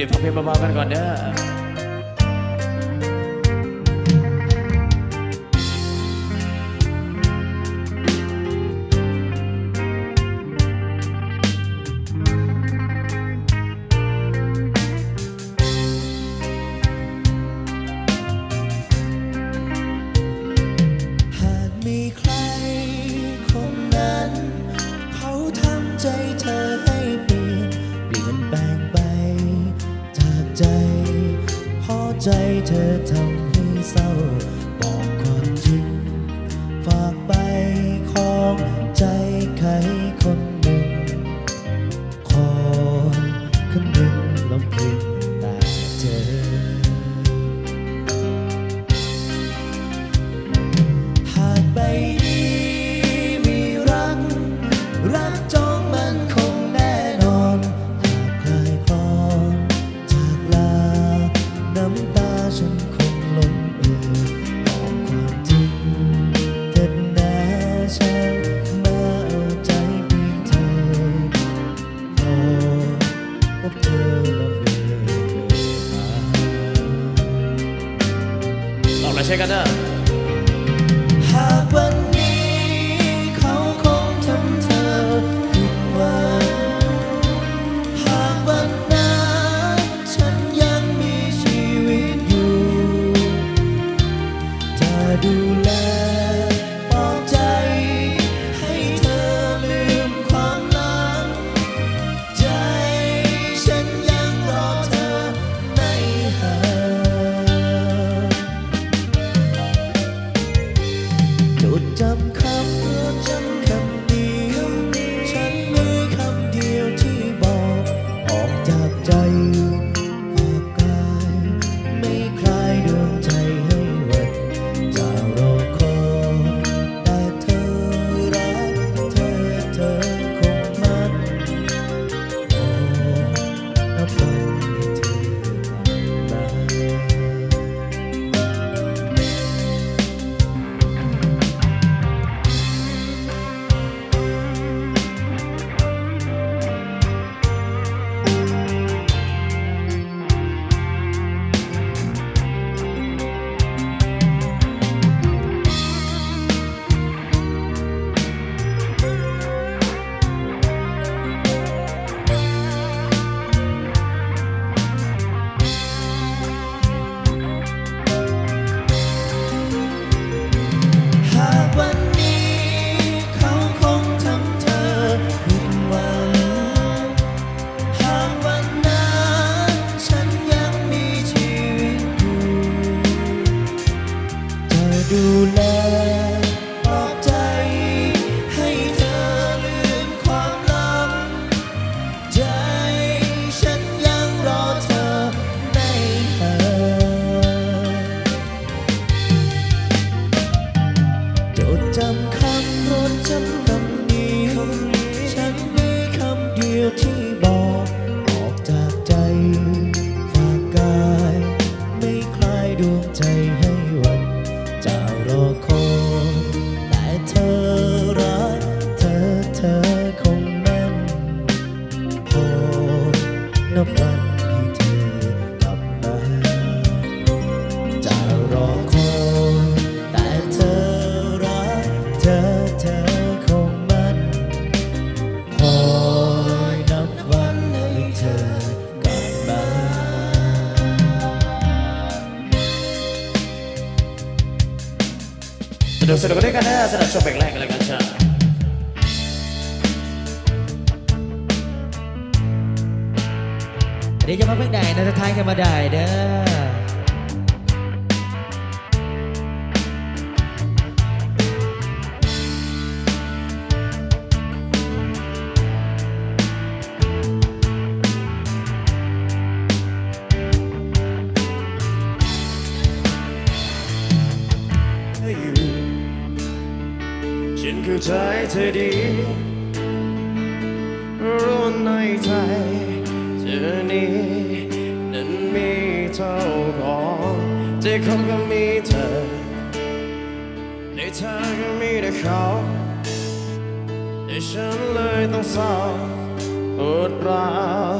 เดี๋ยวฟังเพลงเบาๆกันก่อนเด้อ tête en ใจ do love. ดี๋ยวจะมาเพิ่งได้นะจะทายกันมาได้เด้อฉันเข้าใจเธอดีรู้ในใจ ดี๋ยนี้นั้นมีเท่าของที่คงก็มีเธอ ในเธอก็มีแต่เขาแต่ฉันเลยต้องเศร้าอดร้าว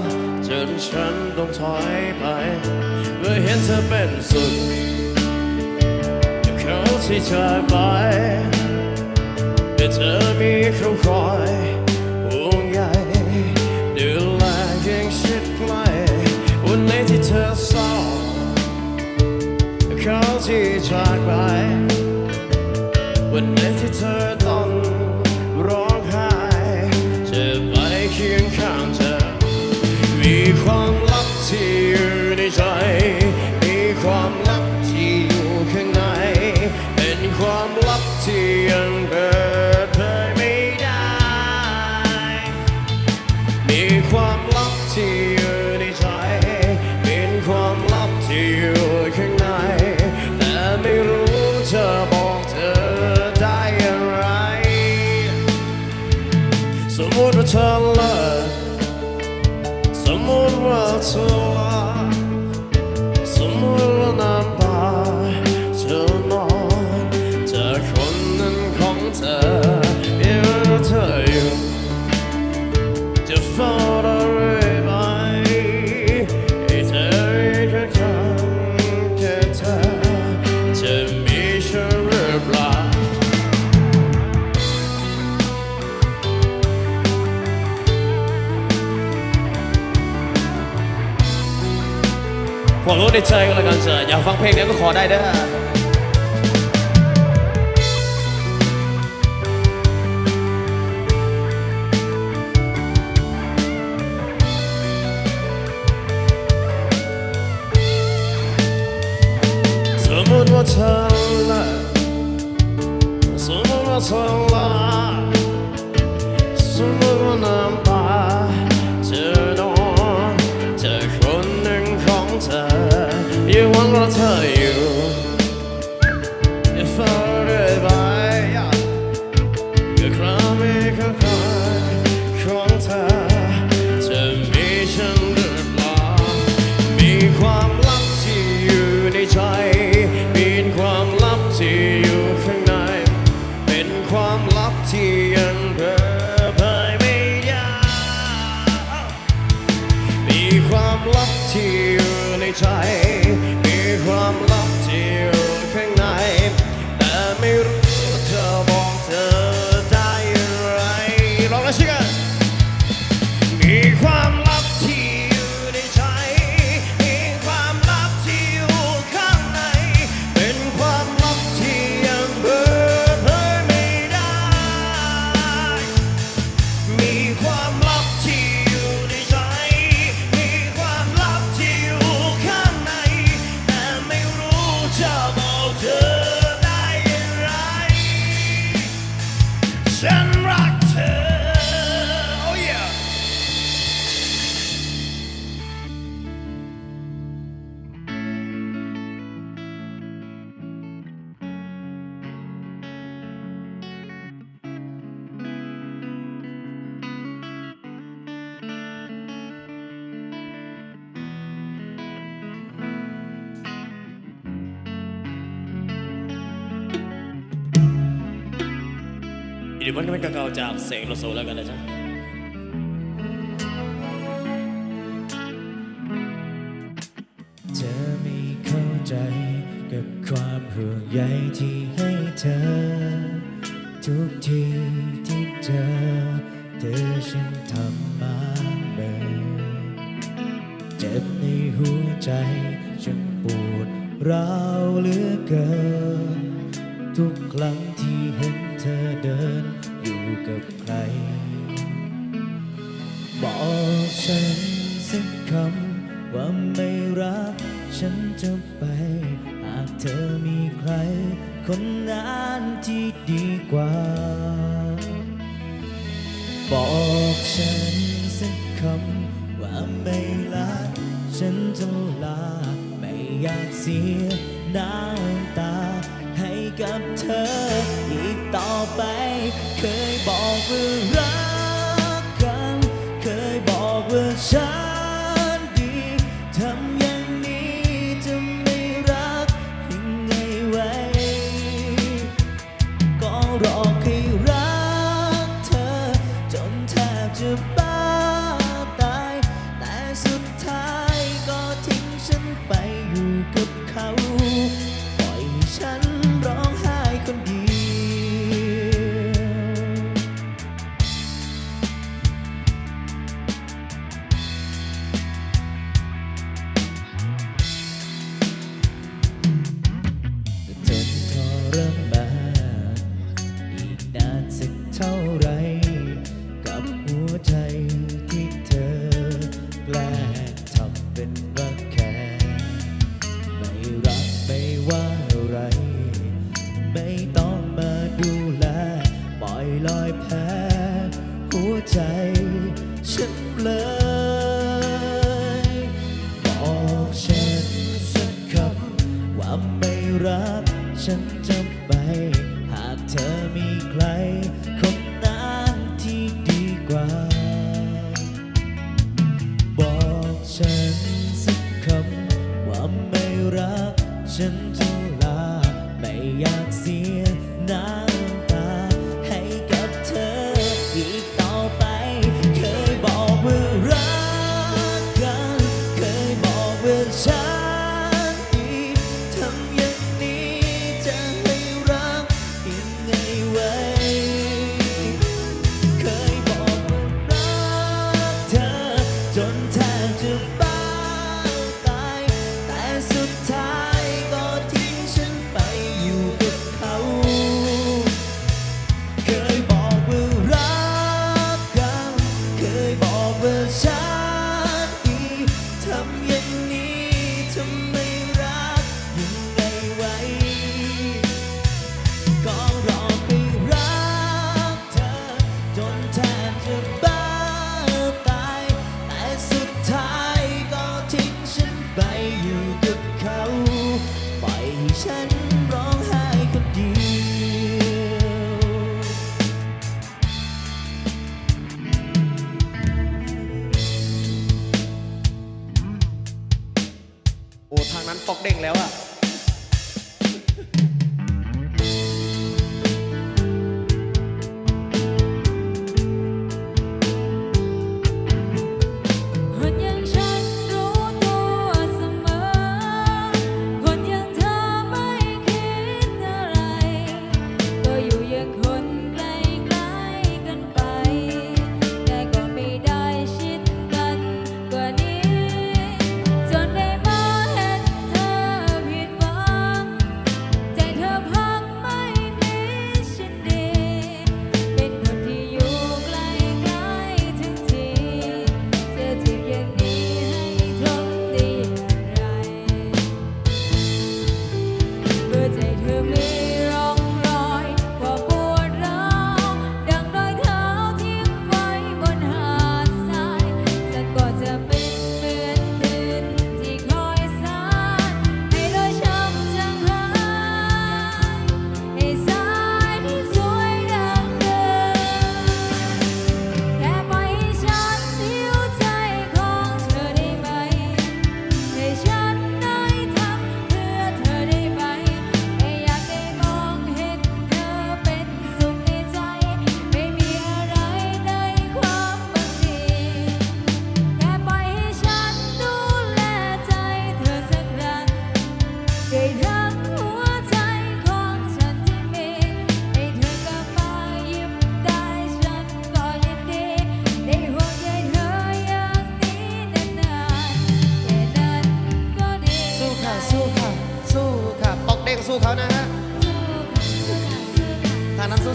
จนฉันต้องถอยไปเมื่อเห็นเธอเป็นสุดกับเขาที่เธอไปแต่เธอมีเขาคอย ที่จากไป วันไหนที่เธอ ขอรู้ในใจก็แล้วกันเถอะอยากฟังเพลงเนี้ยก็ขอได้เด้อสมมติว่าเธอละสมมติว่าเธอ ความลับที่ยังเปิดเผยไม่ได้มีความลับที่อยู่ในใจ อีวันเป็นเก่าจากเสกโลโซแล้วกันนะจ๊ะเธอไม่เข้าใจกับความห่วงใยที่ให้เธอ ทุกทีที่เจอเธอฉันทำมาเบอเจ็บในหัวใจฉันปวดร้าวเหลือเกิน ทุกครั้งที่เห็น เธอเดินอยู่กับใคร บอกฉันสักคำว่าไม่รัก ฉันจะไป หากเธอมีใคร คนนั้นที่ดีกว่า บอกฉันสักคำว่าไม่รัก ฉันจะลา ไม่อยากเสียน้ำตาให้กับเธออีกต่อ ไป เคยบอกว่ารัก ใจ ฉันเลยบอกฉันสักคำว่าไม่รักฉัน save all the time. นั้นปอกเด้งแล้วอะ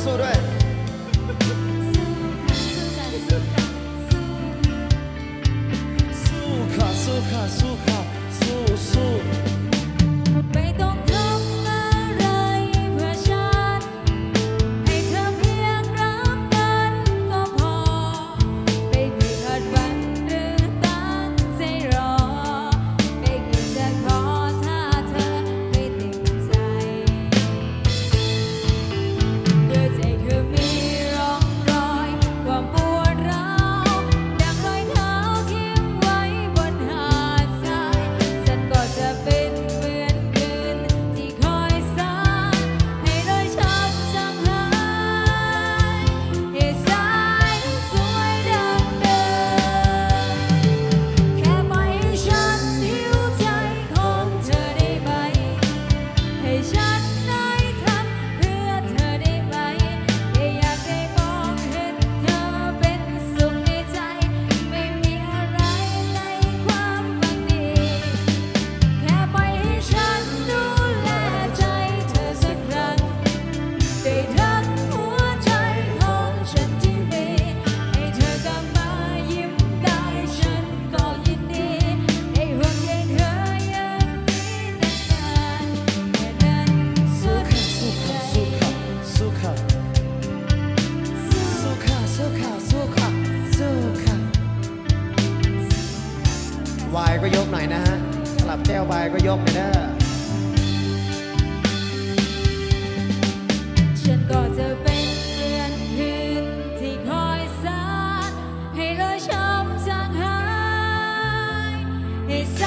sobre él. ใ